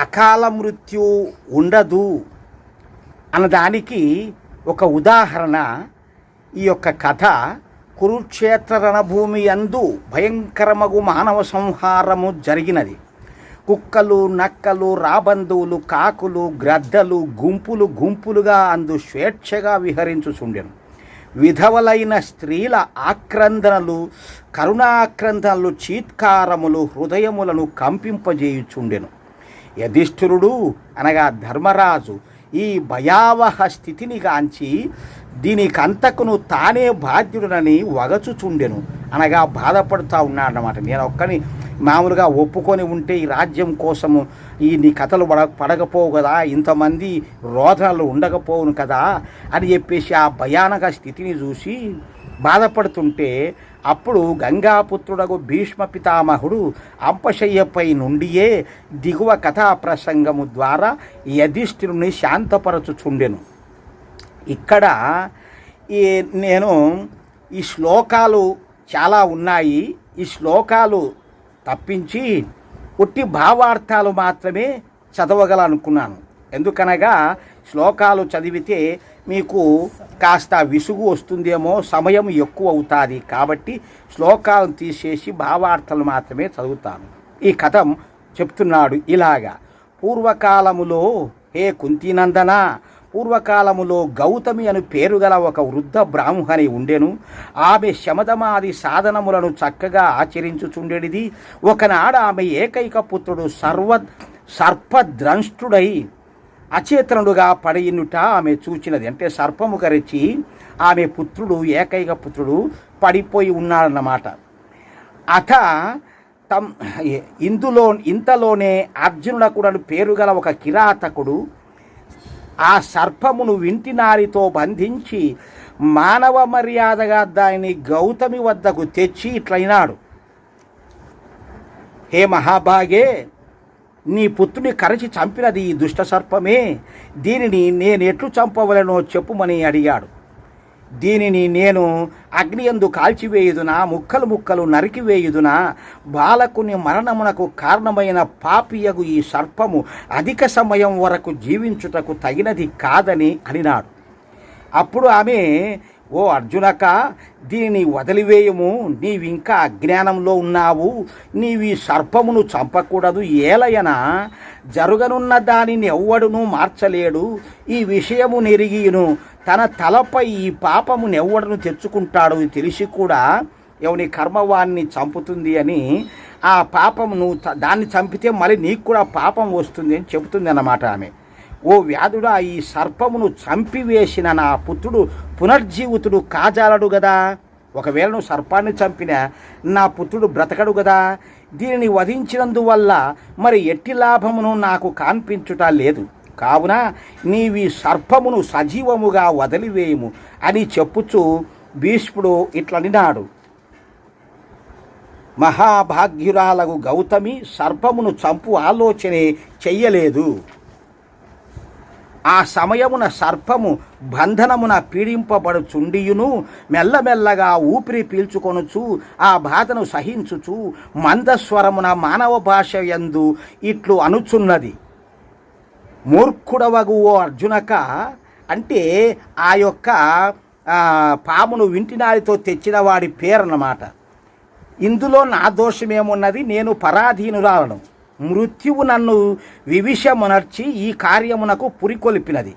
అకాల మృత్యు ఉండదు అన్నదానికి ఒక ఉదాహరణ ఈ యొక్క కథ కురుక్షేత్ర రణభూమి అందు భయంకరమగు మానవ సంహారము జరిగినది. కుక్కలు నక్కలు రాబందువులు కాకులు గ్రద్దలు గుంపులు గుంపులుగా అందు స్వేచ్ఛగా విహరించుచుండెను. విధవలైన స్త్రీల ఆక్రందనలు కరుణాక్రందనలు చీత్కారములు హృదయములను కంపింపజేయుచుండెను. యధిష్ఠిరుడు అనగా ధర్మరాజు ఈ భయావహ స్థితిని గాంచి దీనికంతకును తానే బాధ్యుడనని వగచుచుండెను. అనగా బాధపడుతూ ఉన్నాడనమాట నేను ఒక్కని మామూలుగా ఒప్పుకొని ఉంటే ఈ రాజ్యం కోసము ఈ నీ కథలు పడ పడకపోవు కదా ఇంతమంది రోధనలు ఉండకపోవును కదా అని చెప్పేసి ఆ భయానక స్థితిని చూసి బాధపడుతుంటే అప్పుడు గంగాపుత్రుడగు భీష్మ పితామహుడు అంపశయ్యపై నుండియే దిగువ కథా ప్రసంగము ద్వారా యధిష్ఠిరుని శాంతపరచుచుండెను. ఇక్కడ ఈ నేను ఈ శ్లోకాలు చాలా ఉన్నాయి. ఈ శ్లోకాలు తప్పించి ఒట్టి భావార్థాలు మాత్రమే చదవగలనుకున్నాను. ఎందుకనగా శ్లోకాలు చదివితే మీకు కాస్త విసుగు వస్తుందేమో సమయం ఎక్కువ అవుతుంది. కాబట్టి శ్లోకాలను తీసేసి భావార్థాలు మాత్రమే చదువుతాను. ఈ కథం చెప్తున్నాడు ఇలాగా. పూర్వకాలములో హే కుంతినందన పూర్వకాలములో గౌతమి అని పేరు గల ఒక వృద్ధ బ్రాహ్మణి ఉండెను. ఆమె శమదమాది సాధనములను చక్కగా ఆచరించుచుండెడిది. ఒకనాడు ఆమె ఏకైక పుత్రుడు సర్వ సర్పద్రంష్టుడై అచేతనుడుగా పడియునుట ఆమె చూచినది. అంటే సర్పము కరిచి ఆమె పుత్రుడు ఏకైక పుత్రుడు పడిపోయి ఉన్నాడన్నమాట. అత తమ్ ఇందులో ఇంతలోనే అర్జునుడకుడను పేరు గల ఒక కిరాతకుడు ఆ సర్పమును వింటినారితో బంధించి మానవ మర్యాదగా దానిని గౌతమి వద్దకు తెచ్చి ఇట్లయినాడు. హే మహాభాగే నీ పుత్రుని కరచి చంపినది ఈ దుష్ట సర్పమే. దీనిని నేను ఎట్లు చంపవలనో చెప్పుమని అడిగాడు. దీనిని నేను అగ్నియందు కాల్చివేయుదునా ముక్కలు ముక్కలు నరికివేయుదునా? బాలకుని మరణమునకు కారణమైన పాపియగు ఈ సర్పము అధిక సమయం వరకు జీవించుటకు తగినది కాదని అనినాడు. అప్పుడు ఆమె ఓ అర్జునక దీనిని వదిలివేయము. నీవింకా అజ్ఞానంలో ఉన్నావు. నీవి సర్పమును చంపకూడదు ఏలయన? జరుగనున్న దానిని ఎవ్వడును మార్చలేడు. ఈ విషయము నెరిగియును. తన తలపై ఈ పాపము ఎవ్వడును తెచ్చుకుంటాడు తెలిసి కూడా ఎవని కర్మవాన్ని చంపుతుంది అని ఆ పాపమును దాన్ని చంపితే మళ్ళీ నీకు కూడా పాపం వస్తుంది అని చెబుతుంది అన్నమాట ఆమె. ఓ వ్యాధుడా ఈ సర్పమును చంపివేసిన నా పుత్రుడు పునర్జీవితుడు కాజాలడు గదా. ఒకవేళ నువ్వు సర్పాన్ని చంపిన నా పుత్రుడు బ్రతకడు గదా. దీనిని వధించినందువల్ల మరి ఎట్టి లాభమును నాకు కాన్పించుట లేదు. కావున నీవి సర్పమును సజీవముగా వదిలివేయము అని చెప్పుచు భీష్ముడు ఇట్లనినాడు మహాభాగ్యురాలకు గౌతమి సర్పమును చంపు ఆలోచనే చెయ్యలేదు. ఆ సమయమున సర్పము బంధనమున పీడింపబడుచుండియును మెల్లమెల్లగా ఊపిరి పీల్చుకొనుచు ఆ బాధను సహించుచు మందస్వరమున మానవ భాష యందు ఇట్లు అనుచున్నది. మూర్ఖుడవగు ఓ అర్జునక అంటే ఆ యొక్క పామును వింటినారితో తెచ్చిన వాడి పేరన్నమాట. ఇందులో నా దోషమేమున్నది? నేను పరాధీనురాలను. మృత్యువు నన్ను వివిషమునర్చి ఈ కార్యమునకు పురికొల్పినది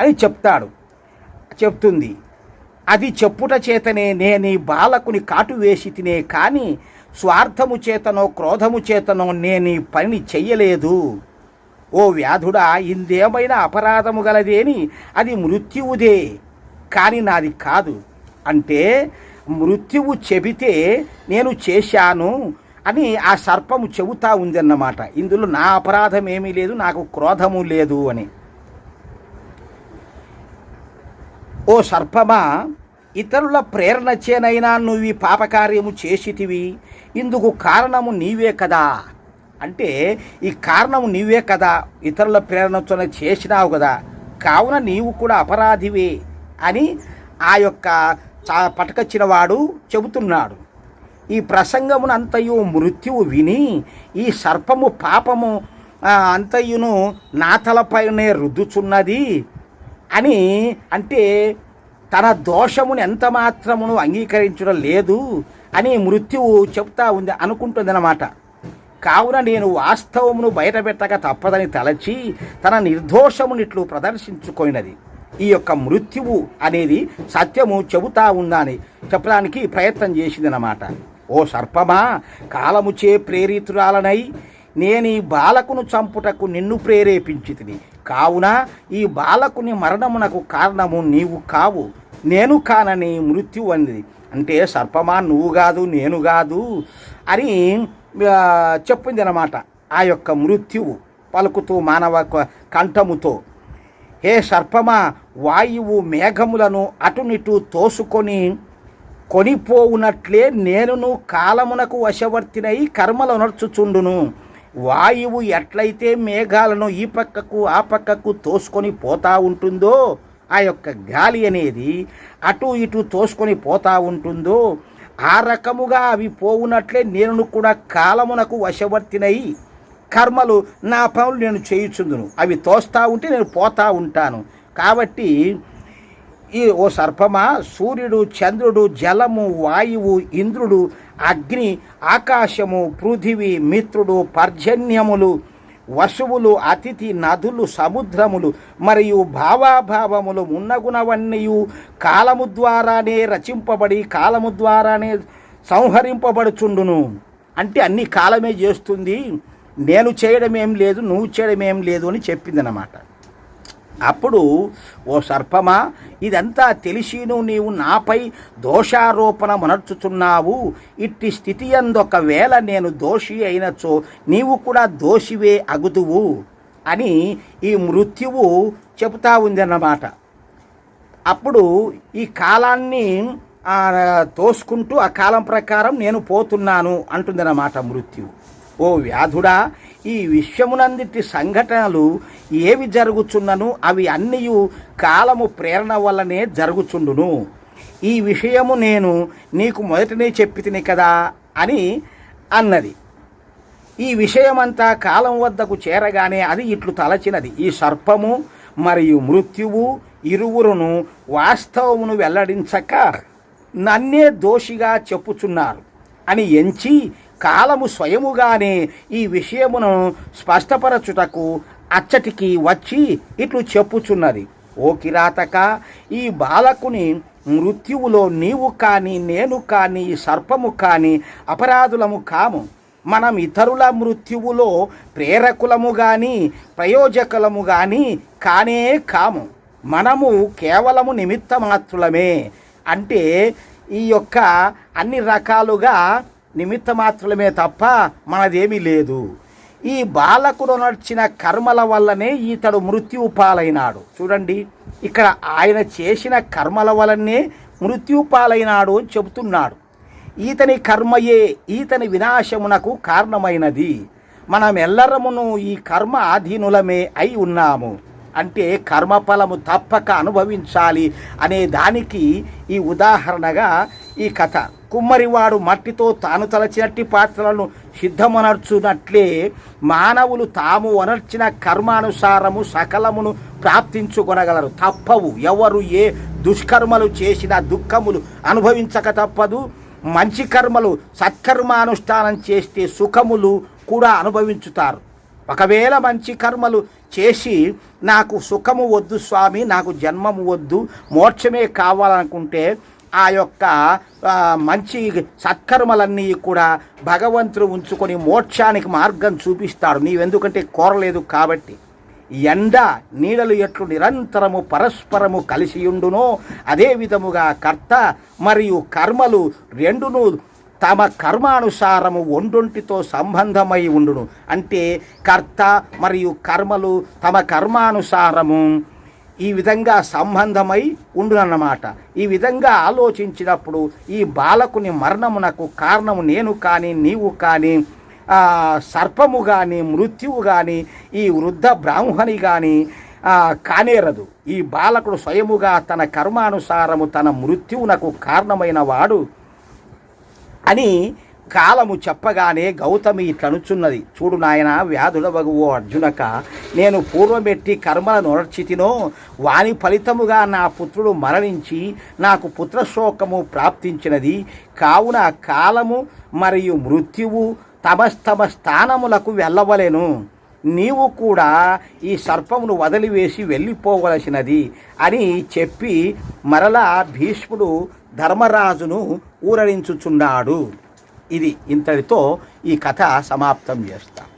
అని చెప్తాడు. చెప్తుంది. అది చెప్పుట చేతనే నేను ఈ బాలకుని కాటు వేసి తినే కానీ స్వార్థము చేతనో క్రోధము చేతనో నేను ఈ పనిని చెయ్యలేదు. ఓ వ్యాధుడా ఇందేమైనా అపరాధము గలదేని? అది మృత్యువుదే. కానీ నాది కాదు. అంటే మృత్యువు చెబితే నేను చేశాను. అని ఆ సర్పము చెబుతా ఉందన్నమాట. ఇందులో నా అపరాధం ఏమీ లేదు నాకు క్రోధము లేదు అని. ఓ సర్పమా ఇతరుల ప్రేరణ చేనైనా నువ్వు ఈ పాపకార్యము చేసితివి ఇందుకు కారణము నీవే కదా. అంటే ఈ కారణము నీవే కదా ఇతరుల ప్రేరణతోనే చేసినావు కదా. కావున నీవు కూడా అపరాధివే అని ఆ యొక్క చా పటకొచ్చిన వాడు చెబుతున్నాడు. ఈ ప్రసంగమునంతయు మృత్యువు విని ఈ సర్పము పాపము అంతయును నాతలపైనే రుద్దుచున్నది అని అంటే తన దోషమును ఎంత మాత్రమును అంగీకరించడం లేదు అని మృత్యువు చెప్తా ఉంది అనుకుంటుందన్నమాట. కావున నేను వాస్తవమును బయటపెట్టక తప్పదని తలచి తన నిర్దోషమునిట్లు ప్రదర్శించుకున్నది. ఈ యొక్క మృత్యువు అనేది సత్యము చెబుతా ఉందని చెప్పడానికి ప్రయత్నం చేసిందన్నమాట. ఓ సర్పమా కాలముచే ప్రేరితురాలనై నేను ఈ బాలకును చంపుటకు నిన్ను ప్రేరేపించితిని. కావున ఈ బాలకుని మరణమునకు కారణము నీవు కావు నేను కానని మృత్యు అంది అంటే సర్పమా నువ్వు కాదు నేను కాదు అని చెప్పింది అనమాట ఆ యొక్క మృత్యువు పలుకుతూ మానవ కంఠముతో. హే సర్పమా వాయువు మేఘములను అటునిటు తోసుకొని కొనిపోవునట్లే నేనును కాలమునకు వశవర్తినై కర్మలు నడుచుచుండును. వాయువు ఎట్లయితే మేఘాలను ఈ పక్కకు ఆ పక్కకు తోసుకొని పోతా ఉంటుందో ఆ యొక్క గాలి అనేది అటు ఇటు తోసుకొని పోతా ఉంటుందో ఆ రకముగా అవి పోవునట్లే నేను కూడా కాలమునకు వశవర్తినై కర్మలు నా పనులు నేను చేయుచుందును అవి తోస్తూ ఉంటే నేను పోతా ఉంటాను. కాబట్టి ఈ ఓ సర్పమా? సూర్యుడు చంద్రుడు జలము వాయువు ఇంద్రుడు అగ్ని ఆకాశము పృథివీ మిత్రుడు పర్జన్యములు వసువులు అతిథి నదులు సముద్రములు మరియు భావాభావములు మున్నగునవన్నయు కాలము ద్వారానే రచింపబడి కాలము ద్వారానే సంహరింపబడుచుండును. అంటే అన్ని కాలమే చేస్తుంది. నేను చేయడం ఏం లేదు నువ్వు చేయడం ఏం లేదు అని చెప్పిందనమాట అప్పుడు ఓ సర్పమా ఇదంతా తెలిసిను నీవు నాపై దోషారోపణ మనర్చుచున్నావు. ఇట్టి స్థితి ఒకవేళ నేను దోషి అయినచో నీవు కూడా దోషివే అగుదువు అని ఈ మృత్యువు చెబుతా ఉందన్నమాట. అప్పుడు ఈ కాలాన్ని తోసుకుంటూ ఆ కాలం ప్రకారం నేను పోతున్నాను అంటుందన్నమాట మృత్యువు. ఓ వ్యాధుడా ఈ విశ్వమునందిటి సంఘటనలు ఏవి జరుగుచున్నను అవి అన్నీ కాలము ప్రేరణ వల్లనే జరుగుచుండును. ఈ విషయము నేను నీకు మొదటనే చెప్పి కదా అని అన్నది. ఈ విషయమంతా కాలం వద్దకు చేరగానే అది ఇట్లు తలచినది. ఈ సర్పము మరియు మృత్యువు ఇరువురును వాస్తవమును వెల్లడించక నన్నే దోషిగా చెప్పుచున్నారు అని ఎంచి కాలము స్వయముగానే ఈ విషయమును స్పష్టపరచుటకు అచ్చటికి వచ్చి ఇట్లు చెప్పుచున్నది. ఓ కిరాతక ఈ బాలకుని మృత్యువులో నీవు కానీ నేను కానీ సర్పము కానీ అపరాధులము కాము. మనం ఇతరుల మృత్యువులో ప్రేరకులము కానీ ప్రయోజకులము కానీ కానే కాము. మనము కేవలము నిమిత్త మాత్రులమే అంటే ఈ యొక్క అన్ని రకాలుగా నిమిత్త మాత్రమే తప్ప మనదేమీ లేదు. ఈ బాలకుడు నడిచిన కర్మల వల్లనే ఇతడు మృత్యు పాలైనాడు చూడండి ఇక్కడ ఆయన చేసిన కర్మల వలనే మృత్యు పాలైనాడు అని చెబుతున్నాడు. ఈతని కర్మయే ఈతని వినాశమునకు కారణమైనది. మనం ఎల్లరమును ఈ కర్మ ఆధీనులమే అయి ఉన్నాము. అంటే కర్మఫలము తప్పక అనుభవించాలి అనే దానికి ఈ ఉదాహరణగా ఈ కథ. కుమ్మరివాడు మట్టితో తాను తలచినట్టి పాత్రలను సిద్ధమనర్చునట్లే మానవులు తాము అనర్చిన కర్మానుసారము సకలమును ప్రాప్తించుకొనగలరు. తప్పవు. ఎవరు ఏ దుష్కర్మలు చేసిన దుఃఖములు అనుభవించక తప్పదు. మంచి కర్మలు సత్కర్మానుష్ఠానం చేస్తే సుఖములు కూడా అనుభవించుతారు. ఒకవేళ మంచి కర్మలు చేసి నాకు సుఖము వద్దు స్వామి నాకు జన్మము వద్దు మోక్షమే కావాలనుకుంటే ఆ యొక్క మంచి సత్కర్మలన్నీ కూడా భగవంతుడు ఉంచుకొని మోక్షానికి మార్గం చూపిస్తాడు. నీవెందుకంటే కోరలేదు కాబట్టి. ఎండ నీడలు ఎట్లు నిరంతరము పరస్పరము కలిసి ఉండునో అదే విధముగా కర్త మరియు కర్మలు రెండును తమ కర్మానుసారము ఒండొంటితో సంబంధమై ఉండును. అంటే కర్త మరియు కర్మలు తమ కర్మానుసారము ఈ విధంగా సంబంధమై ఉండునన్నమాట. ఈ విధంగా ఆలోచించినప్పుడు ఈ బాలకుని మరణమునకు కారణము నేను కానీ నీవు కానీ సర్పము కానీ మృత్యువు కానీ ఈ వృద్ధ బ్రాహ్మణి కానీ కానేరదు. ఈ బాలకుడు స్వయముగా తన కర్మానుసారము తన మృత్యువునకు కారణమైన వాడు అని కాలము చెప్పగానే గౌతమి ఇట్లనుచున్నది. చూడు నాయన వ్యాధుడవగు ఓ అర్జునక నేను పూర్వమెట్టి కర్మలను నొరచితినో వాని ఫలితముగా నా పుత్రుడు మరణించి నాకు పుత్రశోకము ప్రాప్తించినది. కావున కాలము మరియు మృత్యువు తమ తమ స్థానములకు వెళ్ళవలెను. నీవు కూడా ఈ సర్పమును వదిలివేసి వెళ్ళిపోవలసినది అని చెప్పి మరలా భీష్ముడు ధర్మరాజును ఊరడించుచున్నాడు. ఇది ఇంతటితో ఈ కథ సమాప్తం చేస్తాం.